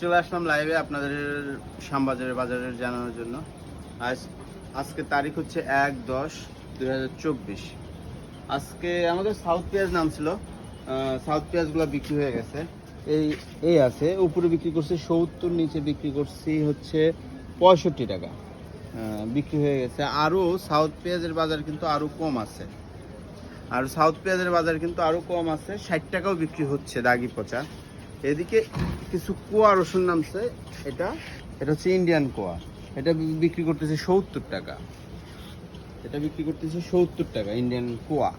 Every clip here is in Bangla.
চলে আসলাম লাইভে আপনাদের শ্যামবাজারের বাজারের জানানোর জন্য। আজ আজকে তারিখ হচ্ছে এক দশ দুই আজকে আমাদের সাউথ পেঁয়াজ নাম ছিল সাউথ পেঁয়াজগুলো বিক্রি হয়ে গেছে। এই এই আছে। উপরে বিক্রি করছি সত্তর, নিচে বিক্রি করছি হচ্ছে পঁয়ষট্টি টাকা। বিক্রি হয়ে গেছে। আরও সাউথ পেঁয়াজের বাজার কিন্তু আরও কম আছে। আর সাউথ পেঁয়াজের বাজার কিন্তু আরও কম আছে। ষাট টাকাও বিক্রি হচ্ছে দাগি পচা। এদিকে কিছু কোয়া রসুন নামছে, এটা এটা হচ্ছে ইন্ডিয়ান কোয়া। এটা বিক্রি করতেছে সত্তর টাকা। এটা বিক্রি করতেছে সত্তর টাকা ইন্ডিয়ান কোয়া।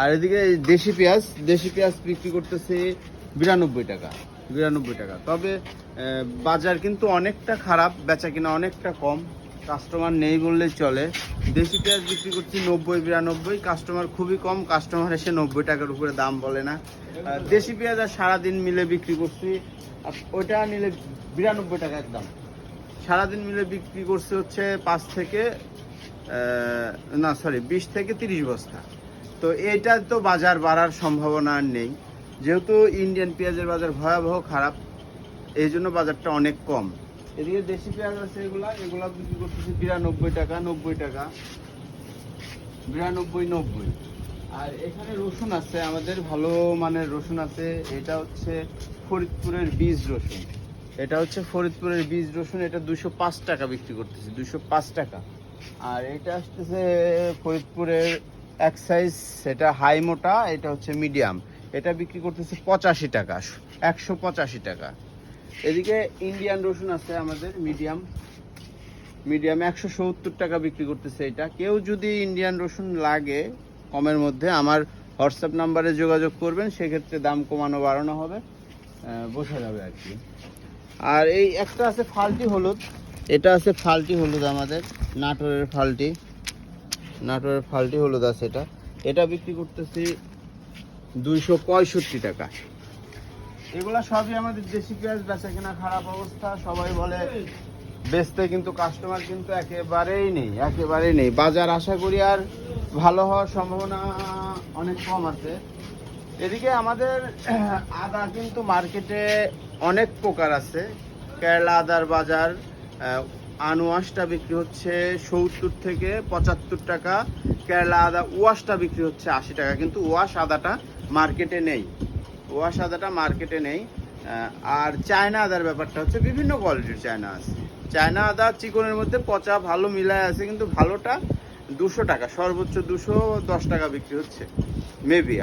আর এদিকে দেশি পেঁয়াজ দেশি পেঁয়াজ বিক্রি করতেছে বিরানব্বই টাকা বিরানব্বই টাকা। তবে বাজার কিন্তু অনেকটা খারাপ বেচা কিনা অনেকটা কম। কাস্টমার নেই বললেই চলে। দেশি পেঁয়াজ বিক্রি করছি নব্বই, বিরানব্বই। কাস্টমার খুবই কম কাস্টমার এসে নব্বই টাকার উপরে দাম বলে না। দেশি পেঁয়াজ আর সারাদিন মিলে বিক্রি করছি, আর ওইটা নিলে বিরানব্বই টাকা একদম। সারাদিন মিলে বিক্রি করছে হচ্ছে পাঁচ থেকে না সরি বিশ থেকে তিরিশ বস্তা। তো এটা তো বাজার বাড়ার সম্ভাবনা আর নেই। যেহেতু ইন্ডিয়ান পেঁয়াজের বাজার ভয়াবহ খারাপ, এই জন্য বাজারটা অনেক কম। এদিকে দেশি পেঁয়াজ আছে এগুলা এগুলা বিক্রি করতেছে বিরানব্বই টাকা, নব্বই টাকা। বিরানব্বই, নব্বই। আর এখানে রসুন আছে, আমাদের ভালো মানের রসুন আছে, এটা হচ্ছে ফরিদপুরের বীজ রসুন। এটা হচ্ছে ফরিদপুরের বীজ রসুন, এটা দুশো পাঁচ টাকা বিক্রি করতেছে দুশো পাঁচ টাকা। আর এটা আসতেছে ফরিদপুরের এক সাইজ এটা হাই মোটা, এটা হচ্ছে মিডিয়াম এটা বিক্রি করতেছে পঁচাশি টাকা, একশো পঁচাশি টাকা। এদিকে ইন্ডিয়ান রসুন আছে আমাদের মিডিয়াম মিডিয়াম একশো সত্তর টাকা বিক্রি করতেছে এটা। কেউ যদি ইন্ডিয়ান রসুন লাগে কমের মধ্যে, আমার হোয়াটসঅ্যাপ নাম্বারে যোগাযোগ করবেন, সেক্ষেত্রে দাম কমানো, বাড়ানো হবে। বোঝা যাবে আর কি। আর এই একটা আছে ফালটি হলুদ। এটা আছে ফাল্টি হলুদ আমাদের, নাটোরের ফাল্টি। নাটোরের ফাল্টি হলুদ আছে এটা। এটা বিক্রি করতেছি দুইশো পঁয়ষট্টি টাকা। এগুলা সবই আমাদের দেশি পেঁয়াজ বেচা কেনা খারাপ অবস্থা। সবাই বলে বেচতে কিন্তু কাস্টমার কিন্তু একেবারেই নেই একেবারেই নেই। বাজার আশা করি আর ভালো হওয়ার সম্ভাবনা অনেক কম আছে। এদিকে আমাদের আদা কিন্তু মার্কেটে অনেক প্রকার আছে। কেরালা আদার বাজার আহ, আনুয়াশটা বিক্রি হচ্ছে সত্তর থেকে পঁচাত্তর টাকা। কেরালা আদা ওয়াশটা বিক্রি হচ্ছে আশি টাকা। কিন্তু ওয়াশ আদাটা মার্কেটে নেই। ওয়াশ আদাটা মার্কেটে নেই আর চায়না আদার ব্যাপারটা হচ্ছে বিভিন্ন কোয়ালিটির চায়না আছে। চায়না আদা চিকনের মধ্যে পচা ভালো মিলায় আছে, কিন্তু ভালোটা দুশো টাকা, সর্বোচ্চ দুশো দশ টাকা বিক্রি হচ্ছে। মেবি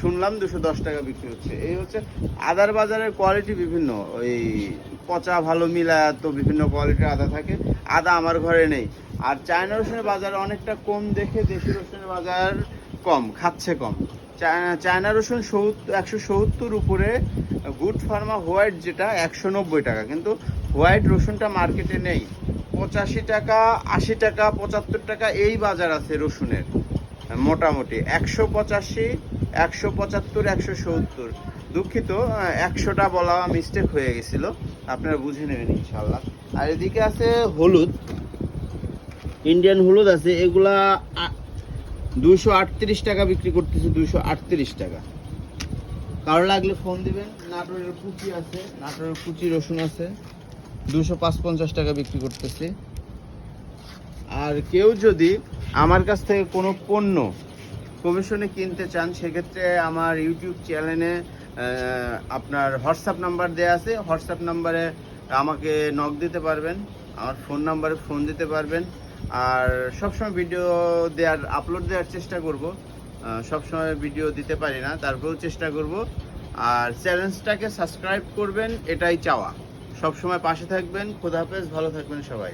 শুনলাম দুশো দশ টাকা বিক্রি হচ্ছে। এই হচ্ছে আদার বাজারের কোয়ালিটি বিভিন্ন, ওই পচা ভালো মিলায় তো বিভিন্ন কোয়ালিটির আদা থাকে, আদা আমার ঘরে নেই। আর চায়না রসুনের বাজার অনেকটা কম দেখে দেশি রসুনের বাজার কম, খাচ্ছে কম। চায়না রসুন একশো সত্তর উপরে, গুড ফার্মা হোয়াইট যেটা একশো নব্বই টাকা। কিন্তু হোয়াইট রসুনটা মার্কেটে নেই। পঁচাশি টাকা, আশি টাকা, পঁচাত্তর টাকা এই বাজার আছে রসুনের, মোটামুটি। একশো পঁচাশি, একশো পঁচাত্তর, একশো সত্তর। দুঃখিত, একশোটা বলা মিস্টেক হয়ে গেছিল। আপনারা বুঝে নেবেন ইনশাল্লাহ আর এদিকে আছে হলুদ। ইন্ডিয়ান হলুদ আছে। এগুলা দুশো আটত্রিশ টাকা বিক্রি করতেছে, দুশো আটত্রিশ টাকা। কারও লাগলে ফোন দিবেন। নাটোরের কুচি আছে, নাটোরের কুচি রসুন আছে। দুশো পঞ্চাশ টাকা বিক্রি করতেছে। আর কেউ যদি আমার কাছ থেকে কোনো পণ্য কমিশনে কিনতে চান, সেক্ষেত্রে আমার ইউটিউব চ্যানেলে আপনার হোয়াটসঅ্যাপ নাম্বার দেওয়া আছে। হোয়াটসঅ্যাপ নাম্বারে আমাকে নক দিতে পারবেন। আমার ফোন নাম্বারে ফোন দিতে পারবেন। আর সবসময় ভিডিও দেওয়ার আপলোড দেওয়ার চেষ্টা করব। সবসময় ভিডিও দিতে পারি না, তারপরেও চেষ্টা করব। আর চ্যানেলটাকে সাবস্ক্রাইব করবেন, এটাই চাওয়া। সবসময় পাশে থাকবেন খোদাহাফেজ ভালো থাকবেন সবাই।